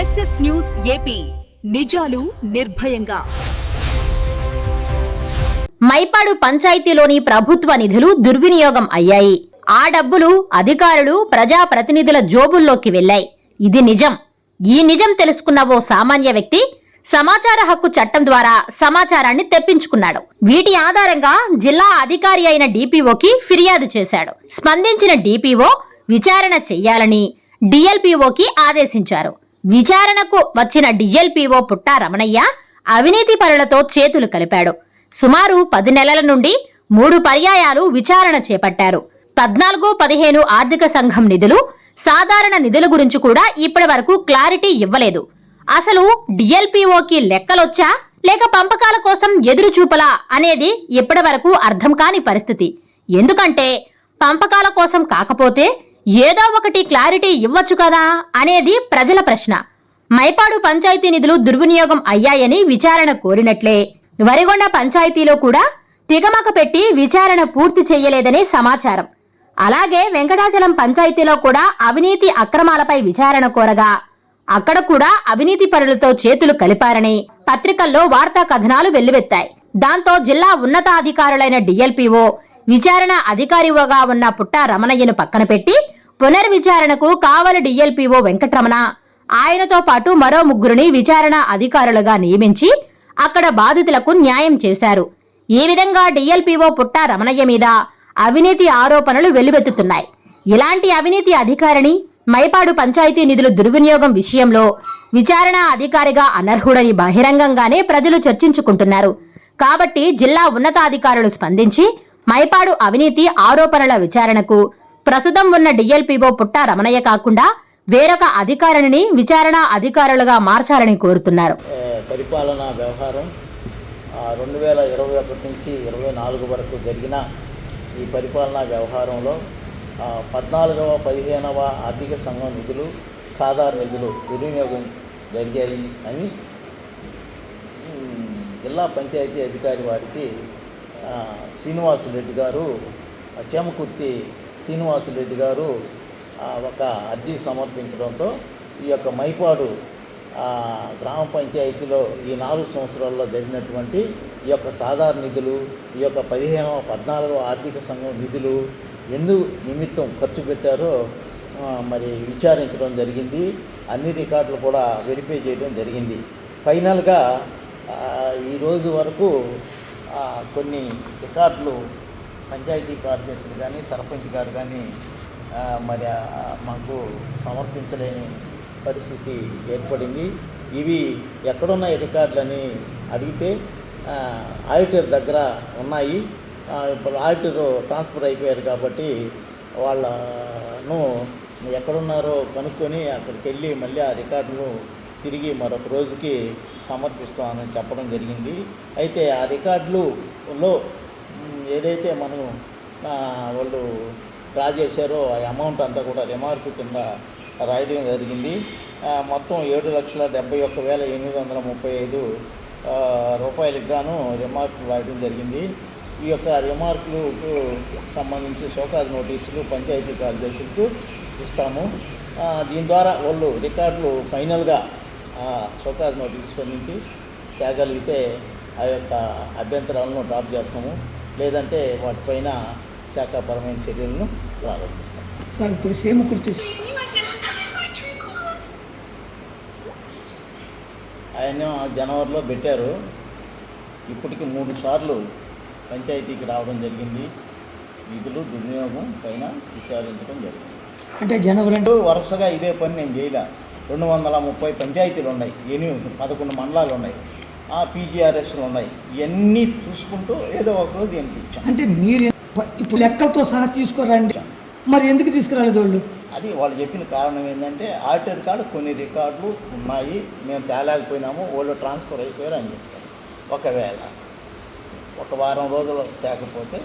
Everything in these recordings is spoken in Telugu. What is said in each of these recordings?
SS news AP. నిజాలు నిర్భయంగా. మైపాడు పంచాయతీలోని ప్రభుత్వ నిధులు దుర్వినియోగం అయ్యాయి. ఆ డబ్బులు అధికారులు ప్రజాప్రతినిధుల జోబుల్లోకి వెళ్ళాయి ఇది నిజం. ఈ నిజం తెలుసుకున్న ఓ సామాన్య వ్యక్తి సమాచార హక్కు చట్టం ద్వారా సమాచారాన్ని తెప్పించుకున్నాడు. వీటి ఆధారంగా జిల్లా అధికారి అయిన డిపిఓకి ఫిర్యాదు చేశాడు. స్పందించిన డిపిఓ విచారణ చెయ్యాలని డిఎల్పిఓకి ఆదేశించారు. విచారణకు వచ్చిన డిఎల్పీఓ పుట్టా రమణయ్య అవినీతి పరులతో చేతులు కలిపాడు. సుమారు పది నెలల నుండి మూడు పర్యాయాలు విచారణ చేపట్టారు. పద్నాలుగు పదిహేను ఆర్థిక సంఘం నిధులు సాధారణ నిధుల గురించి కూడా ఇప్పటి వరకు క్లారిటీ ఇవ్వలేదు. అసలు డిఎల్పిఓకి లెక్కలొచ్చా? లేక పంపకాల కోసం ఎదురు చూపలా అనేది ఇప్పటి వరకు అర్థం కాని పరిస్థితి. ఎందుకంటే పంపకాల కోసం కాకపోతే ఏదో ఒకటి క్లారిటీ ఇవ్వచ్చు కదా అనేది ప్రజల ప్రశ్న. మైపాడు పంచాయతీ నిధులు దుర్వినియోగం అయ్యాయని విచారణ కోరినట్లే. వరిగొండ పంచాయతీలో కూడా తిగమక పెట్టి విచారణ పూర్తి చేయలేదని సమాచారం. అలాగే వెంకటాచలం పంచాయతీలో కూడా అవినీతి అక్రమాలపై విచారణ కోరగా అక్కడ కూడా అవినీతి పరులతో చేతులు కలిపారని పత్రికల్లో వార్తా కథనాలు వెల్లువెత్తాయి. దాంతో జిల్లా ఉన్నతాధికారులైన డిఎల్పిఓ విచారణ అధికారిగా ఉన్న పుట్ట రమణయ్యను పక్కన పెట్టి పునర్విచారణకు కావలి డిఎల్పిఓ వెంకటరమణ. ఆయనతో పాటు మరో ముగ్గురిని విచారణ అధికారులుగా నియమించి అక్కడ బాధితులకు న్యాయం చేశారు. ఈ విధంగా డిఎల్పిఓ పుట్టా రమణయ్య మీద అవినీతి ఆరోపణలు వెల్లువెత్తుతున్నాయి. ఇలాంటి అవినీతి అధికారిని మైపాడు పంచాయతీ నిధుల దుర్వినియోగం విషయంలో విచారణ అధికారిగా అనర్హుడని బహిరంగంగానే ప్రజలు చర్చించుకుంటున్నారు. కాబట్టి జిల్లా ఉన్నతాధికారులు స్పందించి మైపాడు అవినీతి ఆరోపణల విచారణకు ప్రస్తుతం ఉన్న డిఎల్పీఓ పుట్ట రమణయ్య కాకుండా వేరొక అధికారిని విచారణ అధికారులుగా మార్చాలని కోరుతున్నారు. పరిపాలనా వ్యవహారం రెండు వేల ఇరవై ఒకటి నుంచి ఇరవై నాలుగు వరకు జరిగిన ఈ పరిపాలనా వ్యవహారంలో పద్నాలుగవ పదిహేనవ ఆర్థిక సంఘం నిధులు సాధారణ నిధులు దుర్వినియోగం జరిగాయి అని జిల్లా పంచాయతీ అధికారి వారికి ఆ, గారు ఆ, చేమకుర్తి శ్రీనివాసరెడ్డి గారు ఒక అర్జీ సమర్పించడంతో ఈ యొక్క మైపాడు గ్రామ పంచాయతీలో ఈ నాలుగు సంవత్సరాల్లో జరిగినటువంటి ఈ యొక్క సాధారణ నిధులు ఈ యొక్క పదిహేనవ పద్నాలుగవ ఆర్థిక సంఘం నిధులు ఎందుకు నిమిత్తం ఖర్చు పెట్టారో మరి విచారించడం జరిగింది. అన్ని రికార్డులు కూడా వెరిఫై చేయడం జరిగింది. ఫైనల్గా ఈరోజు ఈ రోజు వరకు కొన్ని రికార్డులు పంచాయతీ కార్యదర్శులు కానీ సర్పంచ్ గారు కానీ మరి మాకు సమర్పించలేని పరిస్థితి ఏర్పడింది. ఇవి ఎక్కడున్న రికార్డులని అడిగితే ఆడిటర్ దగ్గర ఉన్నాయి. ఇప్పుడు ఆడిటర్ ట్రాన్స్ఫర్ అయిపోయారు కాబట్టి వాళ్ళను ఎక్కడున్నారో కనుక్కొని అక్కడికి వెళ్ళి మళ్ళీ ఆ రికార్డును తిరిగి మరొక రోజుకి సమర్పిస్తామని చెప్పడం జరిగింది. అయితే ఆ రికార్డులలో ఏదైతే మనం వాళ్ళు డ్రా చేశారో ఆ అమౌంట్ అంతా కూడా రిమార్క్ కింద రాయడం జరిగింది. మొత్తం ఏడు లక్షల డెబ్బై ఒక్క వేల ఎనిమిది వందల ముప్పై ఐదు రూపాయలకు గాను రిమార్కులు రాయడం జరిగింది. ఈ యొక్క రిమార్కులకు సంబంధించి షోకాజ్ నోటీసులు పంచాయతీ కార్యదర్శులకు ఇస్తాము. దీని ద్వారా వాళ్ళు రికార్డులు ఫైనల్గా షోకాజ్ నోటీస్ నుంచి తేగలిగితే ఆ యొక్క అభ్యంతరాలను డ్రాప్ చేస్తాము. లేదంటే వాటిపైన శాఖాపరమైన చర్యలను ప్రారంభిస్తాం. సార్ ఇప్పుడు సేమ్ కుర్తి ఆయన జనవరిలో పెట్టారు. ఇప్పటికి మూడు సార్లు పంచాయతీకి రావడం జరిగింది. నిధులు దుర్వినియోగం పైన విచారించడం జరిగింది. అంటే జనవరి వరుసగా ఇదే పని నేను చేయలే. రెండు వందల ముప్పై పంచాయతీలు ఉన్నాయి. ఎనిమిది పదకొండు మండలాలు ఉన్నాయి. పీజీఆర్ఎస్లు ఉన్నాయి. ఇవన్నీ చూసుకుంటూ ఏదో ఒక రోజు దీనికి ఇచ్చాం అంటే మీరు ఇప్పుడు లెక్కలతో సహా తీసుకురండి. మరి ఎందుకు తీసుకురాలేదు వాళ్ళు? అది వాళ్ళు చెప్పిన కారణం ఏంటంటే ఆడిటర్ కార్డు కొన్ని రికార్డులు ఉన్నాయి. మేము తేలేకపోయినాము వాళ్ళు ట్రాన్స్ఫర్ అయిపోయారు అని చెప్పారు. ఒకవేళ ఒక వారం రోజులు తేకపోతే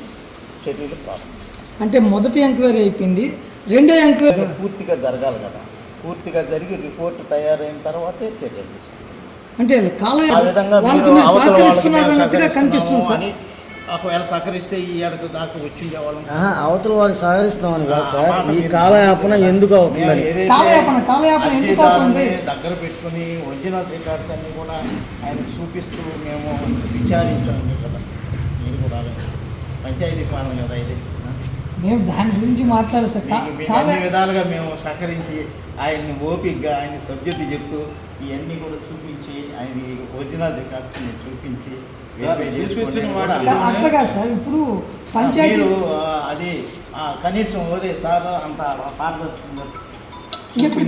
చర్యలు ప్రారంభిస్తాం అంటే మొదటి ఎంక్వైరీ అయిపోయింది రెండో ఎంక్వైరీ పూర్తిగా జరగాలి కదా. పూర్తిగా జరిగి రిపోర్ట్ తయారైన తర్వాతే చర్యలు తీసుకుంటాం అంటే కాల ఆ విధంగా వాళ్ళకి మీరు సహకరిస్తున్నారు మేము అన్నట్టుగా కనిపిస్తుంది సార్. ఒకవేళ సహకరిస్తే ఈ ఏడాది దాకా వచ్చి వాళ్ళం. ఆహా, అవతల వారికి సహకరిస్తామని కాదు సార్. ఈ కాలయాపన ఎందుకు అవుతుందని. కాలయాపన, కాలయాపన ఎందుకు అవుతుంది? దగ్గర పెట్టుకుని ఒరిజినల్ రికార్డ్స్ అన్ని కూడా ఆయన చూపిస్తూ మేము విచారించాము కదా మీరు కూడా పంచాయతీ పాలన కదా ఇది. మేము దాని గురించి మాట్లాడాలి అన్ని విధాలుగా మేము సహకరించి ఆయన్ని ఓపికగా ఆయన సబ్జెక్టు చెప్తూ ఇవన్నీ కూడా చూపించి ఆయన ఒరిజినల్ రికార్డ్స్ చూపించి అట్లా కాదు సార్. ఇప్పుడు పంచాయతీ అది ఆ, కనీసం ఒరే సార్ అంత పారదర్శకంగా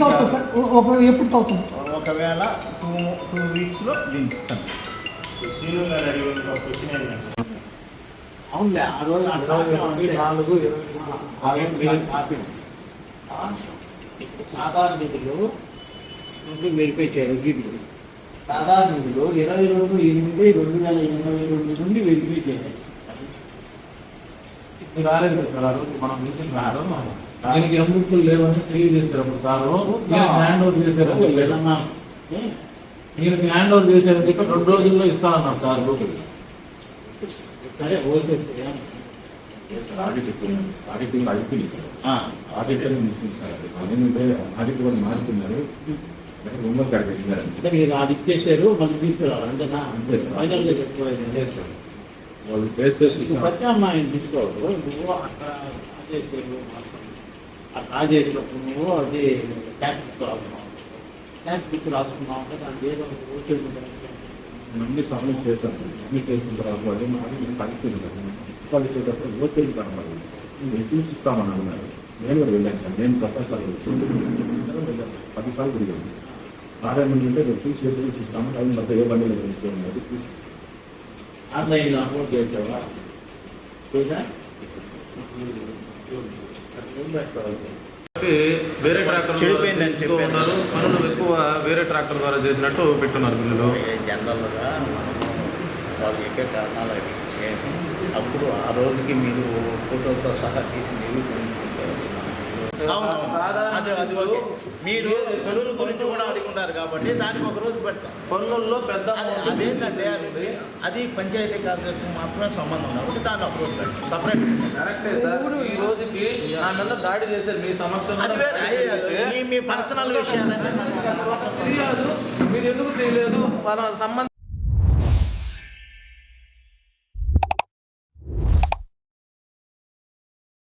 అవుతుంది సార్? ఒక ఎప్పటికి అవుతుంది ఒకవేళ టూ టూ వీక్స్లో దింపుతాను అవునులే ఆ రోజు ఆ టాపిక్ అంతే. అవేం మీరు టాపిక్. సాధారణ నిధులు నుండి వెరిఫై చేయాలి గిడ్లు సాధారణ నిధులు ఇరవై రెండు ఎనిమిది రెండు వేల ఇరవై రెండు నుండి వెరిఫై చేయాలి. మీరు రాలేదు సార్ ఆ రోజు మనం రారు దీనికి ఎంబుక్స్ లేవని క్లియర్ చేశారు అప్పుడు సారు. మీరు హ్యాండ్ ఓవర్ చేశారు? మీరు హ్యాండ్ ఓవర్ చేశారని చెప్పి రెండు రోజుల్లో ఇస్తామన్నారు సార్. లోపలికి సరే ఓకే ఆడిట్ ఆడిటింగ్ అయిపోయింది సార్ ఆ. ఆడిటర్ మిస్సింగ్ సార్ అదేంటంటే ఆడిట్ కూడా మారుతున్నారు. రూమర్ కాడ పెట్టినారు అంటే మీరు అది ఇచ్చేసారు మళ్ళీ తీసుకురావాలి అంతేనా? అంతే సార్. ఫైనల్గా చెప్పుకోవాలి చేస్తారు వాళ్ళు ఫేస్ చేసి ప్రత్యామ్నాయం తీసుకోవద్దు. నువ్వు అక్కడ రాజేశ్వరులు ఆ రాజేశ్వరు నువ్వు అది ట్యాక్స్ రాసుకున్నావు ట్యాక్స్ రాసుకున్నావు అంటే దానికి ఏదో ఒకటి ఓకే అన్ని సబ్మిట్ చేశాను సబ్మిట్ చేసిన వాళ్ళు మాది మేము కలిపింది సార్ వాళ్ళు వచ్చేటప్పుడు ఓకే కనబడింది మీరు చూసి ఇస్తామని అన్నారు. నేను కూడా వెళ్ళాను నేను ప్రొఫెసర్ పదిసార్లు తిరిగాను. ఆరేమంది ఉంటే రేపు చూసి చూసి ఇస్తాము అది మొత్తం ఏ బండి తెలుసుకోండి చూసి. ఆన్లైన్ అప్లోడ్ చేసావా చూసా వేరే ట్రాక్టర్ చెడిపోయిందని. ఉన్నారు. పనులు ఎక్కువ వేరే ట్రాక్టర్ ద్వారా చేసినట్టు పెట్టున్నారు బిల్లులు. జనరల్గా మనము వాళ్ళు చెప్పే కారణాలు అవి. అప్పుడు ఆ రోజుకి మీరు ఫోటోలతో సహా తీసి నిరూపించుకుంటారు ఓకే మీరు పనుల గురించి కూడా అడుగుంటారు కాబట్టి దానికి ఒక రోజు పెడతాం పన్నుల్లో పెద్ద అది అదేంటంటే అది అది పంచాయతీ కార్యదర్శికి మాత్రమే సంబంధం కాబట్టి దాన్ని అప్రోచ్ సపరేట్ కరెక్టే సార్ ఈ రోజుకి నా మీద దాడి చేశారు మీ సమక్షంలో మీ పర్సనల్ ఫిర్యాదు మీరు ఎందుకు చేయలేదు వాళ్ళ సంబంధం